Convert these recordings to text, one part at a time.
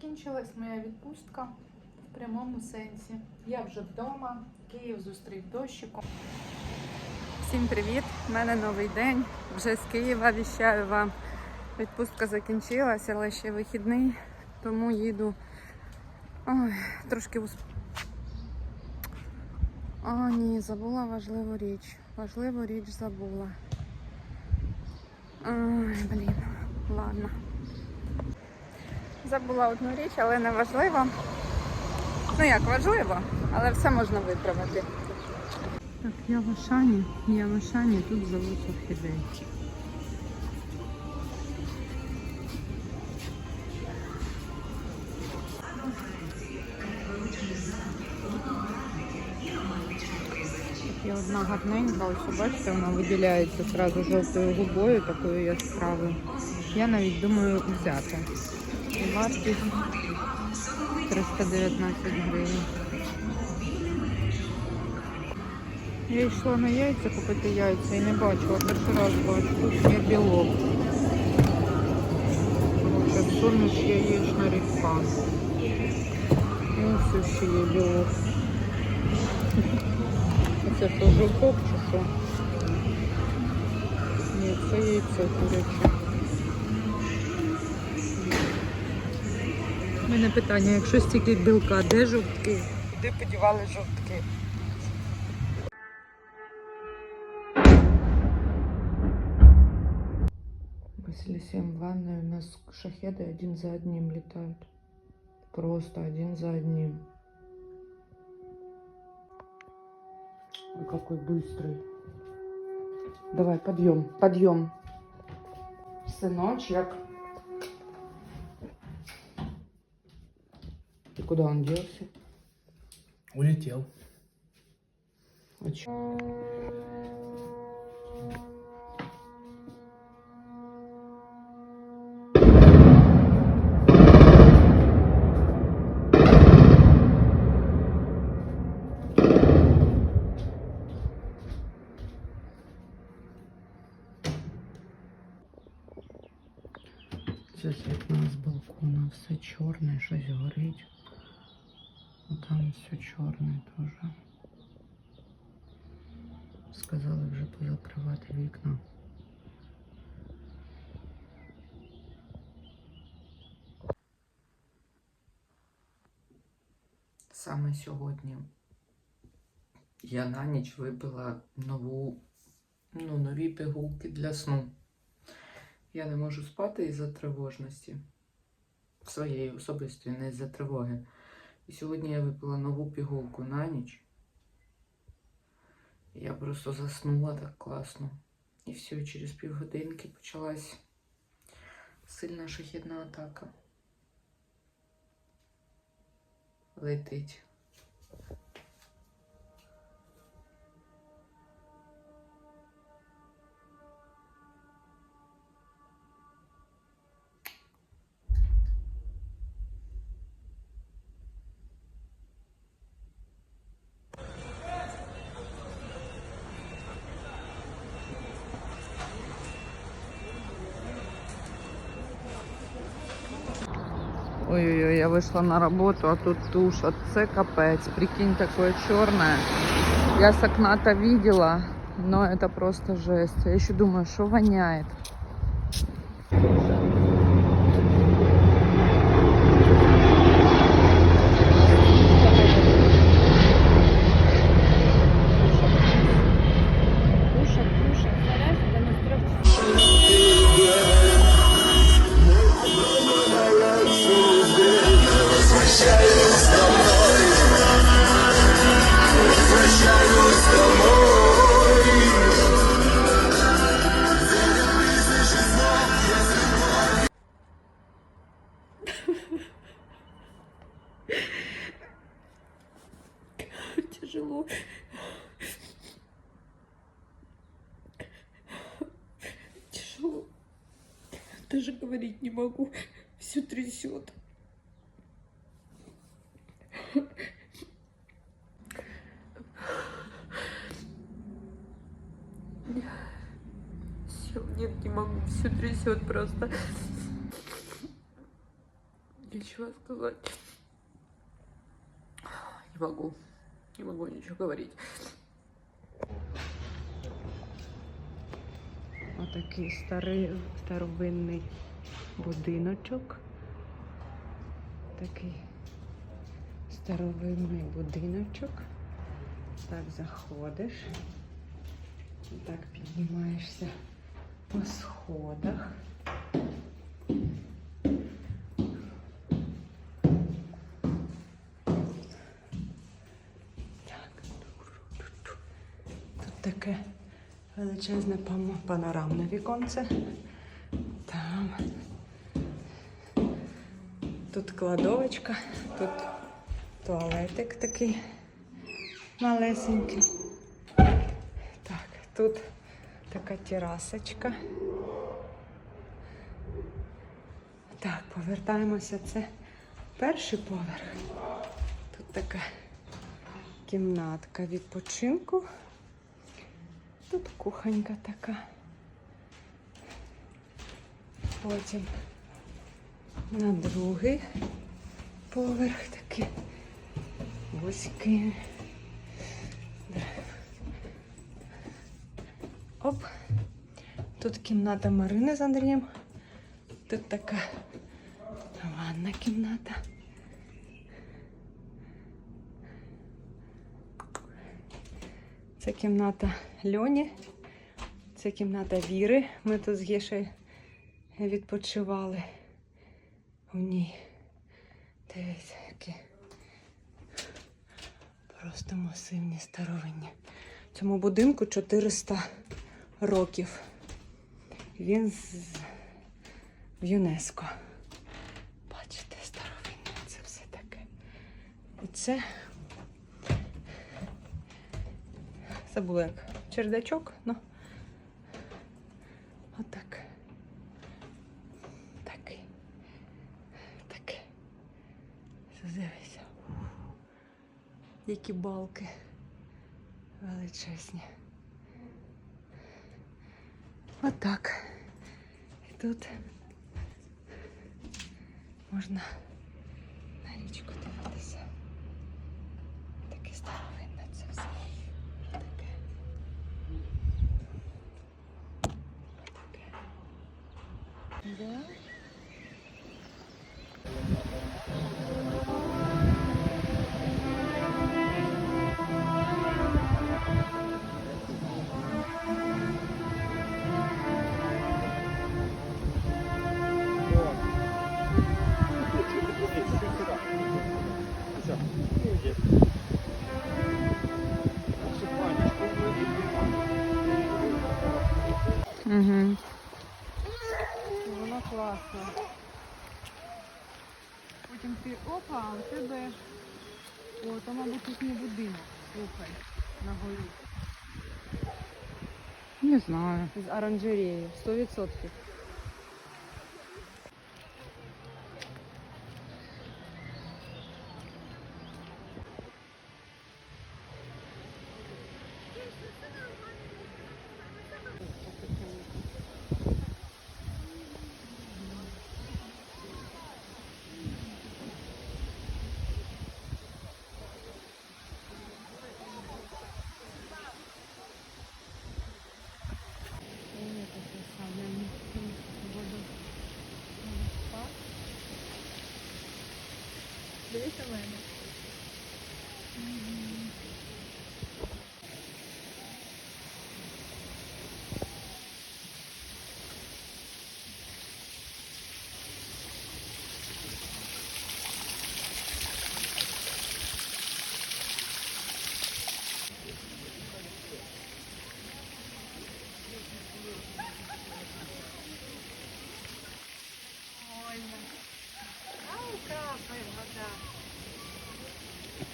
Закінчилась моя відпустка в прямому сенсі. Я вже вдома, Київ зустрів дощиком. Всім привіт! У мене новий день. Вже з Києва віщаю вам. Відпустка закінчилася, але ще вихідний, тому їду. Ой, трошки усп... О, ні, забула важливу річ. Важливу річ забула. Ой, блін, ладно. Забула одну річ, але не важливо. Ну як важливо, але все можна виправити. Так, я в Ашані, я в Ашані, тут зовуть орхідей. Є одна гарненька, ось бачите, вона виділяється одразу жовтою губою, такою яскравою. Я навіть думаю взяти. Вартість 319 гривень. Я йшла на яйця купити яйця і не бачила, перший раз бачу. Тут є білок. Суміш яєчна рідка. І ось ще є білок. Це що, жовток чи що? Ні, це яйце куряче. У мене питання, якщо стільки білка, де жовтки? Куди подівали жовтки? Мы с Алексеем в ванной, у нас шахеды один за одним летают. Просто один за одним. Ой, какой быстрый. Давай, подъем, подъем. Сыночек. Куда он делся? Улетел. А чё? Це з вікна з балкона все чорне, щось горить. Там все чорне теж. Сказали вже позакривати вікна. Саме сьогодні я на ніч випила нову, ну, нові пігулки для сну. Я не можу спати із-за тривожності. Своєї особистої, не із-за тривоги. І сьогодні я випила нову пігулку на ніч. Я просто заснула так класно. І все, через півгодинки почалась сильна шахідна атака. Летить. Ой-ой-ой, я вышла на работу, а тут тушь, а це капец. Прикинь, такое черное. Я с окна-то видела, но это просто жесть. Я еще думаю, что воняет. Тяжело. Тяжело. Даже говорить не могу. Все трясет. Сил нет, не могу. Все трясет просто. Нечего сказать. Не могу. Не могу ничего говорить. Отакий старий старовинний будиночок. Такий старовинний будиночок. Так заходиш. Так піднімаєшся по сходах. Таке величезне панорамне віконце. Там. Тут кладовочка, тут туалетик такий малесенький. Так, тут така терасочка. Так, повертаємося. Це перший поверх. Тут така кімнатка відпочинку. Тут кухонька така. Потім на другий поверх такий вузький. Да. Оп. Тут кімната Марини з Андрієм. Тут така ванна кімната. Це кімната Льоні. Це кімната Віри. Ми тут з Гешею відпочивали у ній. Дивіться, які просто масивні старовинні. Цьому будинку 400 років. Він з... ЮНЕСКО. Бачите, старовинне це все таке. І це забула як чердачок, ну отак. Такий. Таке. Дивися. Які балки величезні. Отак. І тут можна на річку дивитися. Таке старовинне це все. Таке. Таке. Да? Угу. Ти опа, а у тебе. О, то, мабуть, їхній будинок. Слухай, на горі. Не знаю. З оранжереї, 100%.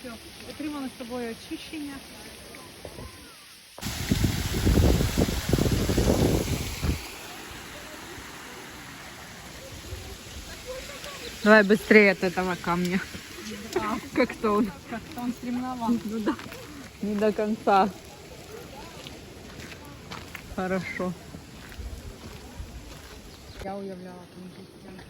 Все, отримали з тобою очищення. Давай быстрее от этого камня. Как-то он. Как-то он стремновал. Ну да. Не до конца. Хорошо. Я уявляла там життя.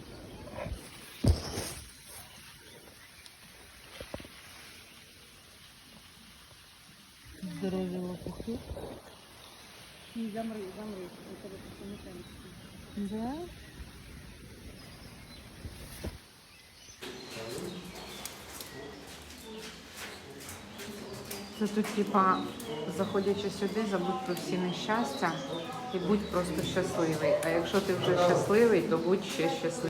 Ні, замри, замри. У тебе тут не темно. Да? Це тут, типа, заходячи сюди, забудь про всі нещастя і будь просто щасливий. А якщо ти вже щасливий, то будь ще щасливий.